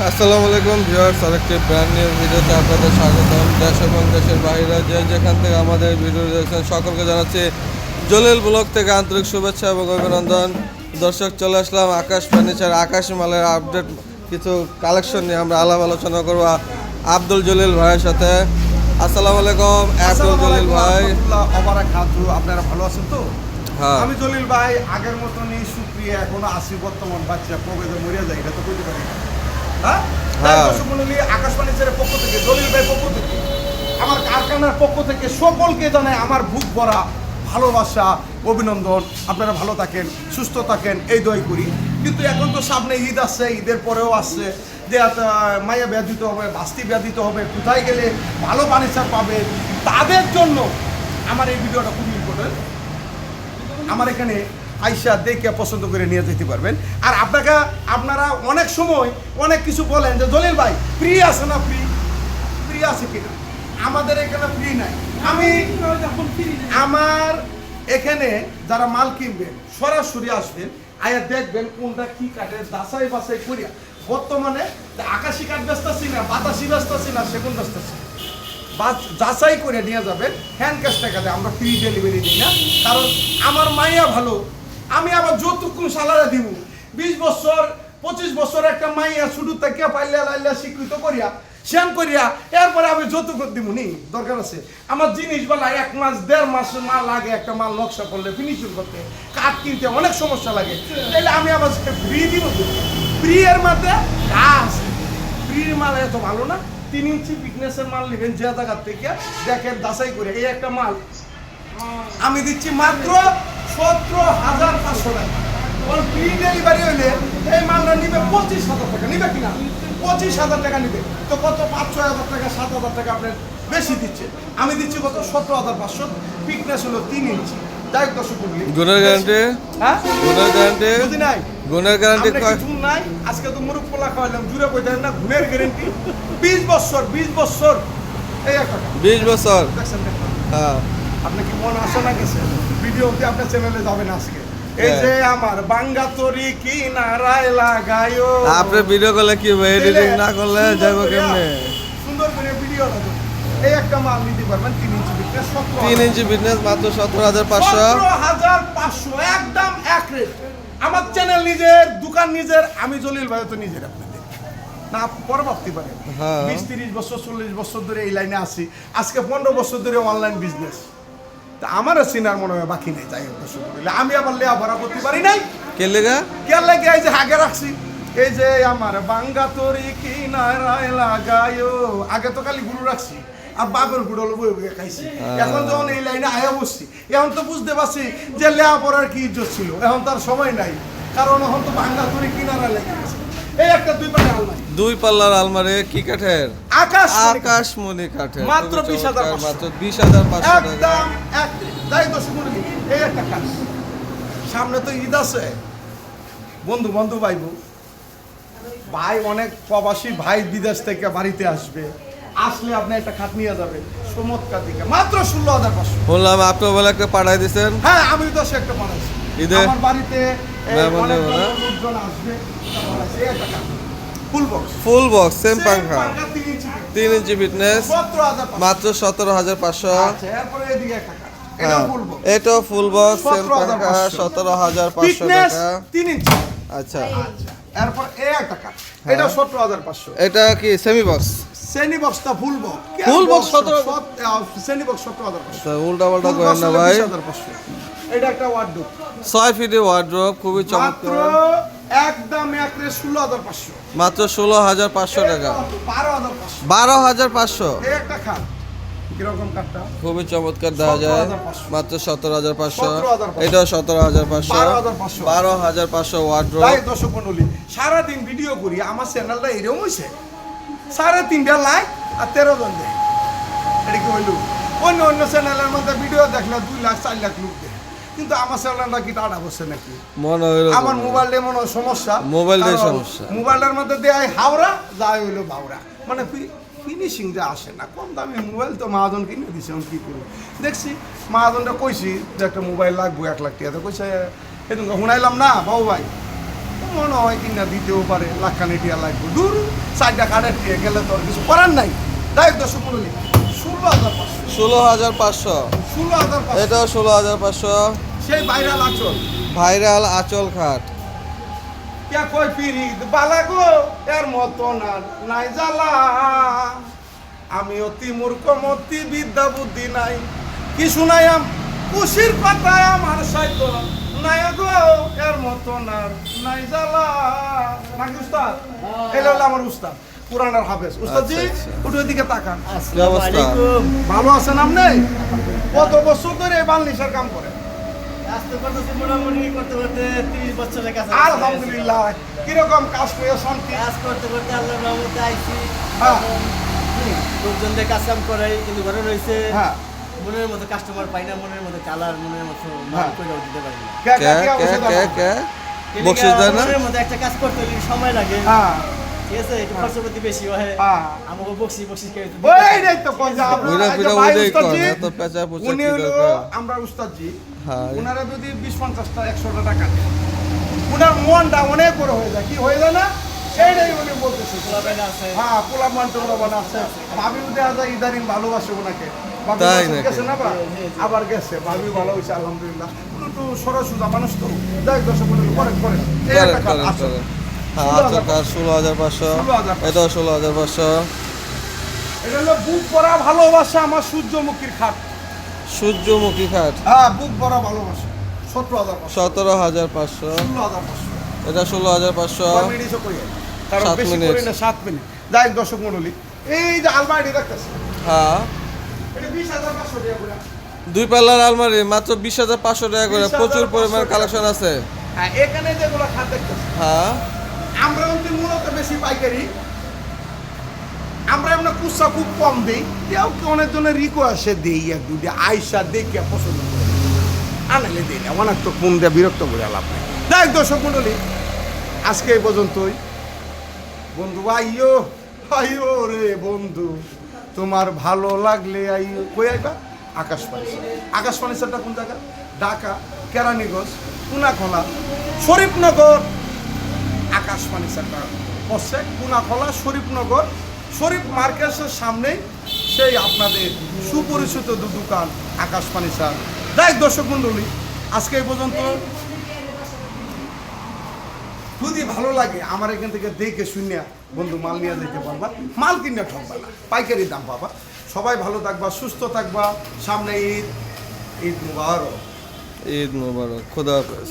আসসালামু আলাইকুম ভিউয়ার্স আরেকটি ব্র্যান্ড নিউ ভিডিওতে আপনাদের স্বাগতম। দেশ এবং দেশের বাইরে যে যেখান থেকে আমাদের ভিডিও দেখছেন সকলকে জানাচ্ছি জলিল ব্লক থেকে আন্তরিক শুভেচ্ছা এবং অভিনন্দন। দর্শক চলে আসলাম আকাশ ফার্নিচার আকাশ মালের আপডেট কিছু কালেকশন নিয়ে আমরা আলাপ আলোচনা করব আব্দুল জলিল ভাইয়ের সাথে। আসসালামু আলাইকুম আব্দুল জলিল ভাই। আপনারা ভালো আছেন তো? হ্যাঁ। আমি জলিল ভাই আগের মতনই সুপ্রিয়া এখনও আসি বর্তমান বাচ্চা কবে মরিয়া যায় এটা তো কইতে পারি। হ্যাঁ? হ্যাঁ। আকাশবাণী ছেড়ে পক্ষ থেকে জলিল ভাই পক্ষ থেকে আমার কারখানার পক্ষ থেকে সকলকে জানাই আমার বুক ভরা ভালোবাসা অভিনন্দন। আপনারা ভালো থাকেন সুস্থ থাকেন এই দয় করি। কিন্তু এখন তো সামনে ঈদ আসছে ঈদের পরেও আসছে। যে মায়া ব্যাধ দিতে হবে বাস্তি ব্যাধ দিতে হবে কোথায় গেলে ভালো ফার্নিচার পাবে? তাদের জন্য আমার এই ভিডিওটা খুবই ইম্পর্টেন্ট আমার এখানে আইসা দেখে পছন্দ করে নিয়ে যেতে পারবেন। আর আপনাকে, আপনারা অনেক সময় অনেক কিছু বলেন যে, দলিল ভাই ফ্রি আছে না ফ্রি ফ্রি আছে কিনা? আমাদের এখানে ফ্রি নাই। আমি আমার এখানে যারা মাল কিনবেন সরাসরি আসবেন, আয়া দেখবেন কোনটা কি কাটে দাসাই বাসাই করিয়া। বর্তমানে আকাশি কাঠ বেচতেছি না, বাতাসি বেচতেছি না সেগুন বেচতেছি বা যাচাই করে নিয়ে যাবেন হ্যান্ড ক্যাশ টাকাতে আমরা ফ্রি ডেলিভারি দিই না। কারণ আমার মাইয়া ভালো আমি আবার যতটুকু সালারে দিব বিশ বছর, পঁচিশ বছর একটা মাইয়া শুরু থেকে পাইলে লাইলা স্বীকৃত করিয়া, শ্যাম করিয়া, এরপরে আমি যৌতুক দিব নি? দরকার আছে। আমার জিনিস বেলা এক মাস, দেড় মাস মাল লাগে, একটা মাল নকশা করলে ফিনিশিং করতে, কাঠ কিনতে অনেক সমস্যা লাগে। তাহলে আমি আবার ফ্রি দিব ফ্রি এর মধ্যে কাজ। ফ্রির মাল এত ভালো না। তিন ইঞ্চি ফিটনেসের মাল নেবেন যে জায়গার থেকে, দেখেন, দাসাই করে, এই একটা মাল। আমি দিচ্ছি মাত্র সতেরো হাজার পাঁচশো টাকা। ফ্রি ডেলিভারি হইলে এই মালটা নিবে পঁচিশ হাজার টাকা। নিবে কিনা? পঁচিশ হাজার টাকা নিবে। তো কত? পাঁচ ছয় হাজার টাকা সাত হাজার টাকা আপনার বেশি দিচ্ছে। আমি দিচ্ছি কত? সতেরো হাজার পাঁচশো। ফিটনেস হলো তিন ইঞ্চি যাই হোক দর্শক। গুণের গ্যারান্টি হ্যাঁ? গুণের গ্যারান্টি বুঝি নাই। গুণের গ্যারান্টি কিছু নাই। আজকে তো মুরুখ পোলা খাওয়াইলাম জুড়ে কইতেন না? ঘুমের গ্যারেন্টি বিশ বছর বিশ বছর। এই একটা বিশ বছর? হ্যাঁ। আপনি কি মন আসে না গেছে ভিডিওতে আপনার চ্যানেলে যাবেন আজকে? এই হ্যাঁ। যে আমার বাঙ্গা তরি কি নারায় লাগায়ো। আপনি ভিডিও করলে কি হবে? এডিটিং না করলে যাব কেমনে? সুন্দর করে ভিডিও এই একটা মাল নিতে পারবেন তিন ইঞ্চি তিন ইঞ্চি বিজনেস মাত্র সতেরো হাজার পাঁচশো। হাজার পাঁচশো একদম এক রেট আমার চ্যানেল নিজের দোকান নিজের আমি জলিল ভাই তো নিজের আপনাদের। না পরে ভাবতে পারেন হ্যাঁ। বিশ তিরিশ বছর চল্লিশ বছর ধরে এই লাইনে আছি। আজকে পনেরো বছর ধরে অনলাইন বিজনেস তা আমারও সিনার মনে হয় বাকি নেই যাই হোক আমি আবার লেয়া ভরা করতে পারি নাই। কে লেগা? কেন লাগে এই যে আগে রাখছি। এই যে আমার বাঙ্গা তরি কি নারায় লাগায়ো। আগে তো খালি গুরু রাখছি আর বাপের গুড়ো বই বই খাইছি। এখন যখন এই লাইনে আয়া বসছি এখন তো বুঝতে পারছি যে লেয়া পড়ার কি ইজ্জত ছিল। এখন তার সময় নাই। কারণ এখন তো বাঙ্গা তরি কিনারা লেগে এই একটা দুই পাটে আলমারি। দুই পাল্লার আলমারি কি কাঠের? আকাশ আকাশমণি কাঠের। মাত্র খুবই 20,500 চমৎকার, মাত্র বিশ হাজার টাকা। একদম এক যাই দর্শক মণ্ডলী, এই একটা কাজ সামনে তো ঈদ আছে। বন্ধু বন্ধু ভাইবো। ভাই অনেক প্রবাসী ভাই বিদেশ থেকে বাড়িতে আসবে। আসলে আপনি একটা খাট নিয়ে যাবেন। চমৎকার দিকে মাত্র ষোলো হাজার পাঁচশো। বললাম আপনি বলে একটা পাঠাই দিছেন। হ্যাঁ আমি তো সে একটা ঈদে? আমার বাড়িতে না? ফুল বক্স সেম পাঙ্খা তিন ইঞ্চি ফিটনেস। মাত্র সতেরো হাজার পাঁচশো। আচ্ছা হ্যাঁ এটাও ফুল বক্স সেম পাঙ্খা সতেরো হাজার পাঁচশো। টাকা। তিন ইঞ্চি আচ্ছা। এরপর এ একটা কাঠ এটা সতেরো হাজার পাঁচশো। এটা কি সেমি বক্স শ্রেণি বক্সটা ফুল বক্স Full box 17 শ্রেণি বক্স সতেরো হাজার পাঁচশো। উল্টা পাল্টা করেন না ভাই। 20,500 এটা একটা ওয়ার্ডরোব ছয় ফিটে ওয়ার্ড্রোপ খুবই চমৎকার। একদম ষোলো হাজার পাঁচশো। মাত্র ষোলো হাজার পাঁচশো টাকা। বারো হাজার পাঁচশো। বারো হাজার পাঁচশো। একটা খাট। খুবই চমৎকার দেখা যায়। মাত্র সতেরো হাজার পাঁচশো। 17,500 এটাও সতেরো হাজার পাঁচশো। 12,500 বারো হাজার পাঁচশো ওয়ার্ড্রোপ তাই দর্শক মন্ডলী সারাদিন ভিডিও করি আমার চ্যানেলটা এরকম হয়েছে সাড়ে তিনটা লাইক আর তেরো জন দেয়। এটা কি হইল? অন্য অন্য চ্যানেলের মধ্যে ভিডিও দেখলে দুই লাখ চার লাখ লোক দেয় কিন্তু আমার চ্যানেলটা কি টাটা বসে নাকি? মনে হইল আমার মোবাইলটা মনে সমস্যা। মোবাইলটাই কারণ সমস্যা। মোবাইলটার মধ্যে দেয় হাওড়া যায় হইল বাউরা মানে ফিনিশিং যে আসে না। কম দামি মোবাইল তো মহাজন কিনে দিছে আমি কি করব? দেখছি মহাজনটা কইছি যে একটা মোবাইল লাগবো এক লাখ টাকা তো কইছে সেদিন শুনাইলাম না বাবু ভাই? মনে হয় কিনা দিতেও পারে লাখানি টিয়া লাগবে। দূর চারটা টিয়া গেলে তো কিছু করার নাই। তাই দশ মূল্য ষোলো হাজার পাঁচশো। ষোলো হাজার পাঁচশো। ষোলো হাজার এটাও ষোলো হাজার পাঁচশো। সেই ভাইরাল আচল। খাট। কে কই পিরিত বালা গো এর মতো না নাই জ্বালা। আমি অতি মূর্খ মতি বিদ্যা বুদ্ধি নাই। কি শুনাইয়াম? খুশির কথা আমার সাইতো নাই গো এর মতো না নাই জ্বালা। নাকি উস্তাদ? এই আমার উস্তাদ। পুরানার হাফেজ। উস্তাদ জি আচ্ছা, আচ্ছা। উঠে দিকে তাকান। ভালো আছেন আপনি? কত বছর ধরে এই বাংলিশের কাম করে আসতে পারতেছি মোটামুটি করতে করতে তিরিশ বছরের কাছে আলহামদুলিল্লাহ কীরকম কাজ করে শান্তি? কাজ করতে করতে আল্লাহ রহমতে আইছি। হ্যাঁ। লোকজনদের কাজ কাম করাই কিন্তু ঘরে রয়েছে। হ্যাঁ। মনের মতো কাস্টমার পাই না মনের মতো কালার মনের মতো হ্যাঁ। মাল কইরাও দিতে পারি না। বকশিস দেয় না? মনের মতো একটা কাজ করতে হলে সময় লাগে। হ্যাঁ। ঠিক আছে একটু খরচপাতি বেশি হয়। হ্যাঁ। আমাকে বকশি বকশি কে ওই রে তো কই যা আপনারা উইরা এই যে ফিরা ভাই উইরাই উস্তাদ কর, জি, এত পেঁচা পুচা উনি হলো আমরা উস্তাদজি। হ্যাঁ। উনারা যদি বিশ পঞ্চাশটা একশোটা টাকা দেন উনার মনটা অনেক বড় হয়ে যায়। কি হয়ে যায় না? সেইটাই উনি বলতেছে। পোলাপাইন আছে। হ্যাঁ পোলা মান আছে। ভাবিও দেখা যায় ইদারিং ভালোবাসে ওনাকে তাই বাসে গেছে না আবার গেছে। ভাবি ভালো হয়েছে আলহামদুলিল্লাহ। একটু সরসুজা মানুষ তো। দেখ দর্শক মন্ডলী করেন কাজ, হ্যাঁ ষোলো হাজার পাঁচশো। 16,500 এটাও ষোলো হাজার পাঁচশো। এটা হলো বুক ভালোবাসা আমার সূর্যমুখীর খাট। সূর্যমুখী খাট? হ্যাঁ বুক ভালোবাসা। সতেরো হাজার পাঁচশো। সতেরো হাজার এটা ষোলো হাজার পাঁচশো। কারণ সাত মিনিট। সাত মিনিট। যাই হোক, দর্শক মন্ডলী এই যে আলমারি দেখতেছে হ্যাঁ। দুই পাল্লার আলমারি মাত্র বিশ হাজার পাঁচশো টাকা করে। প্রচুর পরিমাণ কালেকশন আছে। হ্যাঁ এখানে যেগুলো খাট দেখতেছে হ্যাঁ। বেশি পাইকারি। আমরা এমন কুসা খুব কম দিই। কেউ অনেক জনের রিকো আসে দিই এক দুটি আইসা দেখে পছন্দ করে। আনালে দিই না, অনেক তো ফোন দিয়ে, বিরক্ত করে লাভ নেই। দেখ দর্শক মন্ডলী আজকে এই পর্যন্তই। বন্ধু, আইয়ো আইয়ো রে বন্ধু, তোমার ভালো লাগলে আইয়ো, কই আইবা? আকাশ ফার্নিচার আকাশ ফার্নিচারটা কোন জায়গা? ঢাকা, কেরানীগঞ্জ কুনাখলা শরীফনগর। আকাশ ফার্নিচারটা হচ্ছে কুনাখলা শরীফনগর শরীফ মার্কেটের সামনেই সেই আপনাদের সুপরিচিত দু দোকান আকাশ ফার্নিচার দেখ দর্শক মণ্ডলী আজকে এই পর্যন্ত যদি ভালো লাগে আমার এখান থেকে দেখে শুনে বন্ধু মাল নিয়ে যেতে পারবা মাল কিনে ঠকবা না পাইকারি দাম পাবা। সবাই ভালো থাকবা সুস্থ থাকবা সামনে ঈদ ঈদ মুবারক। ঈদ মোবারক খুদা হাফেজ.